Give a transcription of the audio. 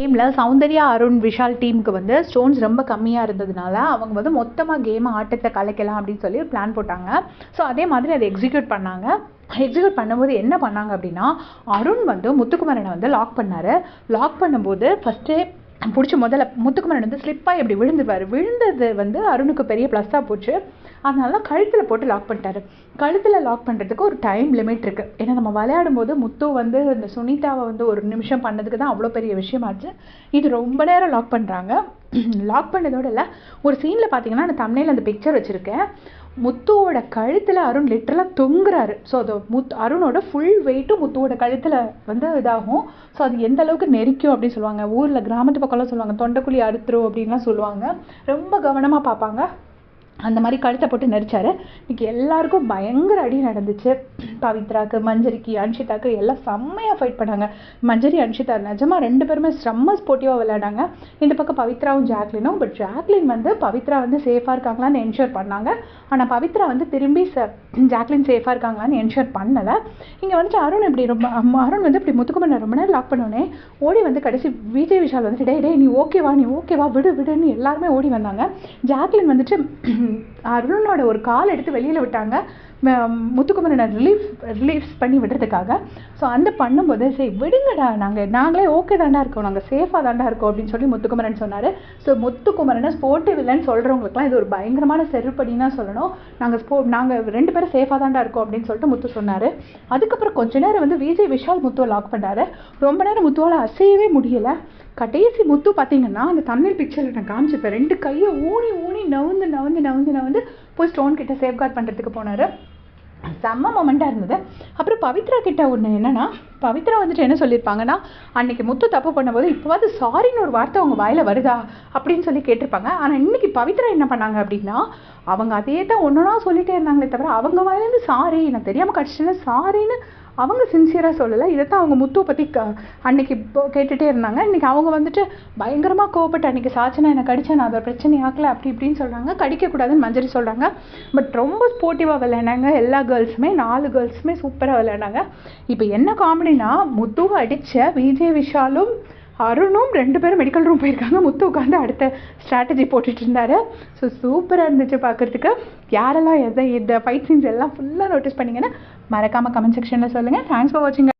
கேமில் சௌந்தர்யா அருண் விஷால் டீமுக்கு வந்து ஸ்டோன்ஸ் ரொம்ப கம்மியாக இருந்ததுனால அவங்க வந்து மொத்தமாக கேமை ஆட்டத்தை கலைக்கலாம் அப்படின்னு சொல்லி ஒரு பிளான் போட்டாங்க. ஸோ அதே மாதிரி அதை எக்ஸிக்யூட் பண்ணாங்க. எக்ஸிக்யூட் பண்ணும்போது என்ன பண்ணாங்க அப்படின்னா அருண் வந்து முத்துக்குமரனை வந்து லாக் பண்ணார். லாக் பண்ணும்போது ஃபஸ்ட்டு பிடிச்ச முதல்ல முத்துக்குமரன் வந்து ஸ்லிப்பாக இப்படி விழுந்துருவார். விழுந்தது வந்து அருணுக்கு பெரிய ப்ளஸ்ஸாக போச்சு. அதனால தான் கழுத்தில் போட்டு லாக் பண்ணிட்டாரு. கழுத்தில் லாக் பண்ணுறதுக்கு ஒரு டைம் லிமிட் இருக்குது ஏன்னா நம்ம விளையாடும் போது முத்து வந்து இந்த சுனிதாவை வந்து ஒரு நிமிஷம் பண்ணதுக்கு தான் அவ்வளோ பெரிய விஷயமாச்சு. இது ரொம்ப நேரம் லாக் பண்ணுறாங்க லாக் பண்ணதோட இல்லை. ஒரு சீனில் பார்த்தீங்கன்னா நான் தமிழில் அந்த பிக்சர் வச்சுருக்கேன். முத்துவோட கழுத்தில் அருண் லிட்டரலாக தொங்குறாரு. ஸோ அது முத் அருணோட ஃபுல் வெயிட்டும் முத்துவோட கழுத்தில் வந்து இதாகும். ஸோ அது எந்த அளவுக்கு நெரிக்கும் அப்படின்னு சொல்லுவாங்க. ஊரில் கிராமத்து பக்கம்லாம் சொல்லுவாங்க தொண்டைக்குழி அறுத்துரும் அப்படின்லாம் சொல்லுவாங்க. ரொம்ப கவனமாக பார்ப்பாங்க. அந்த மாதிரி கழுத்தை போட்டு நெரிச்சாரு. இன்றைக்கி எல்லாருக்கும் பயங்கர அடி நடந்துச்சு. பவித்ராக்கு மஞ்சரிக்கு அன்ஷிதாக்கு எல்லாம் செம்மையாக ஃபைட் பண்ணாங்க. மஞ்சரி அன்ஷிதா நிஜமா ரெண்டு பேருமே செம்ம ஸ்போர்ட்டிவாக விளையாடாங்க இந்த பக்கம் பவித்ராவும் ஜாக்லினும் பட் ஜாக்லின் வந்து பவித்ரா வந்து சேஃபாக இருக்காங்களான்னு என்ஷூர் பண்ணாங்க. ஆனால் பவித்ரா வந்து திரும்பி ச ஜாக்லின் சேஃபாக இருக்காங்களான்னு என்ஷூர் பண்ணலை. இங்கே வந்துட்டு அருண் இப்படி ரொம்ப அருண் வந்து இப்படி முத்துக்குமரனை ரொம்ப நேரம் லாக் பண்ணோடனே ஓடி வந்து கடைசி விஜய் விஷால் வந்துட்டு டே டேய் நீ ஓகேவா நீ ஓகேவா விடு விடுன்னு எல்லாருமே ஓடி வந்தாங்க. ஜாக்லின் வந்துட்டு அருணோட ஒரு கால் எடுத்து வெளியில் விட்டாங்க. முத்துக்குமரனை ரிலீஃப் ரிலீஃப் பண்ணி விடுறதுக்காக. ஸோ அந்த பண்ணும்போது சரி விடுங்கடா நாங்கள் நாங்களே ஓகே தாண்டா இருக்கோம். நாங்கள் சேஃபாக தாண்டா இருக்கோம் அப்படின்னு சொல்லி முத்துக்குமரன் சொன்னார். ஸோ முத்துக்குமரனை ஸ்போர்ட்டிவ் இல்லைன்னு சொல்கிறவங்களுக்குலாம் இது ஒரு பயங்கரமான செருப்படின்னு தான் சொல்லணும். நாங்கள் ஸ்போ நாங்கள் ரெண்டு பேரும் சேஃபாக தாண்டா இருக்கோம் அப்படின்னு சொல்லிட்டு முத்து சொன்னார். அதுக்கப்புறம் கொஞ்ச நேரம் வந்து விஜய் விஷால் முத்துவை லாக் பண்ணாரு ரொம்ப நேரம் முத்துவால் அசையவே முடியலை. கடைசி முத்து பார்த்தீங்கன்னா அந்த தமிழ் பிக்சரில் நான் காமிச்சிருப்பேன். ரெண்டு கையை ஊனி ஊனி நவுந்து நவுந்து நவுந்து நவுந்து போய் ஸ்டோன் கிட்ட சேஃப்கார்ட் பண்ணுறதுக்கு போனார். செம்ம மொமெண்ட்டாக இருந்தது. அப்புறம் பவித்ரா கிட்ட ஒன்று என்னன்னா பவித்ரா வந்துட்டு என்ன சொல்லியிருப்பாங்கன்னா அன்னைக்கு முத்து தப்பு பண்ணும்போது இப்போவாது சாரின்னு ஒரு வார்த்தை அவங்க வாயில வருதா? அப்படின்னு சொல்லி கேட்டிருப்பாங்க. ஆனால் இன்னைக்கு பவித்ரா என்ன பண்ணாங்க அப்படின்னா அவங்க அதே தான் ஒன்றுனா சொல்லிட்டே இருந்தாங்களே தவிர அவங்க வாயிலேருந்து சாரி நான் தெரியாமல் கடிச்சிட்டேன்னா சாரின்னு அவங்க சின்சியராக சொல்லலை. இதைத்தான் அவங்க முத்துவை பற்றி க அன்னைக்கு இப்போ கேட்டுகிட்டே இருந்தாங்க. இன்றைக்கி அவங்க வந்துட்டு பயங்கரமாக கோவப்பட்டு அன்றைக்கி சாச்சனா என்னை கடிச்சா நான் அதை பிரச்சனை ஆக்கல அப்படி இப்படின்னு சொல்கிறாங்க கடிக்கக்கூடாதுன்னு மஞ்சரி சொல்கிறாங்க பட் ரொம்ப ஸ்போர்ட்டிவாக விளையாண்டாங்க. எல்லா கேர்ள்ஸுமே நாலு கேர்ள்ஸுமே சூப்பராக விளையாண்டாங்க. இப்போ என்ன காமெடினா முத்துவை அடித்த விஜய் விஷாலும் அருணும் ரெண்டு பேரும் மெடிக்கல் ரூம் போயிருக்காங்க. முத்து உட்காந்து அடுத்த ஸ்ட்ராட்டஜி போட்டுட்டு இருந்தாரு. ஸோ சூப்பராக இருந்துச்சு பார்க்கறதுக்கு யாரெல்லாம் எதை இந்த ஃபைட் சீன்ஸ் எல்லாம் ஃபுல்லாக நோட்டீஸ் பண்ணிங்கன்னா மறக்காமல் கமெண்ட் செக்ஷனில் சொல்லுங்கள் தேங்க்ஸ் ஃபார் வாட்சிங்